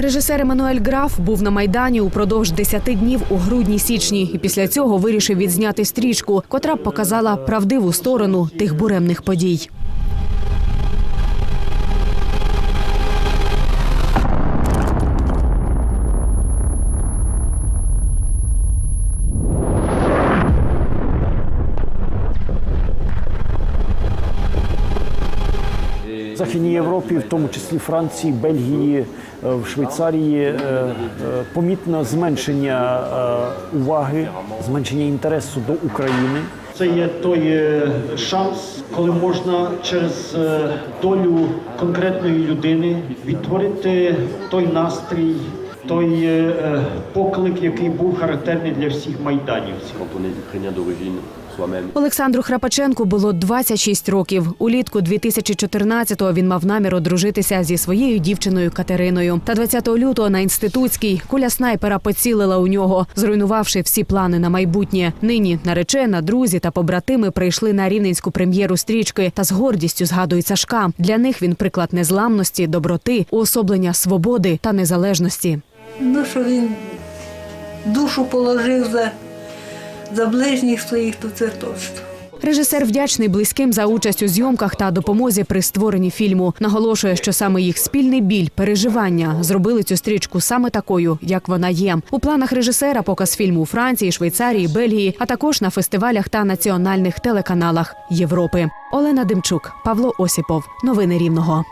Режисер Еммануель Граф був на майдані упродовж 10 днів у грудні-січні, і після цього вирішив відзняти стрічку, котра б показала правдиву сторону тих буремних подій. Західній Європі, в тому числі Франції, Бельгії, е, в Швейцарії, е, е, помітно зменшення уваги, зменшення інтересу до України. Це є той шанс, коли можна через долю конкретної людини відтворити той настрій, той е, поклик, який був характерний для всіх майданівців. Олександру Храпаченку було 26 років. Улітку 2014-го він мав намір одружитися зі своєю дівчиною Катериною. Та 20 лютого на інститутській куля снайпера поцілила у нього, зруйнувавши всі плани на майбутнє. Нині наречена, друзі та побратими прийшли на рівненську прем'єру стрічки та з гордістю згадують Сашка. Для них він приклад незламності, доброти, уособлення свободи та незалежності. Ну, що він душу положив за, за ближніх своїх, то це. Режисер вдячний близьким за участь у зйомках та допомозі при створенні фільму. Наголошує, що саме їх спільний біль, переживання зробили цю стрічку саме такою, як вона є. У планах режисера показ фільму у Франції, Швейцарії, Бельгії, а також на фестивалях та національних телеканалах Європи. Олена Демчук, Павло Осіпов. Новини Рівного.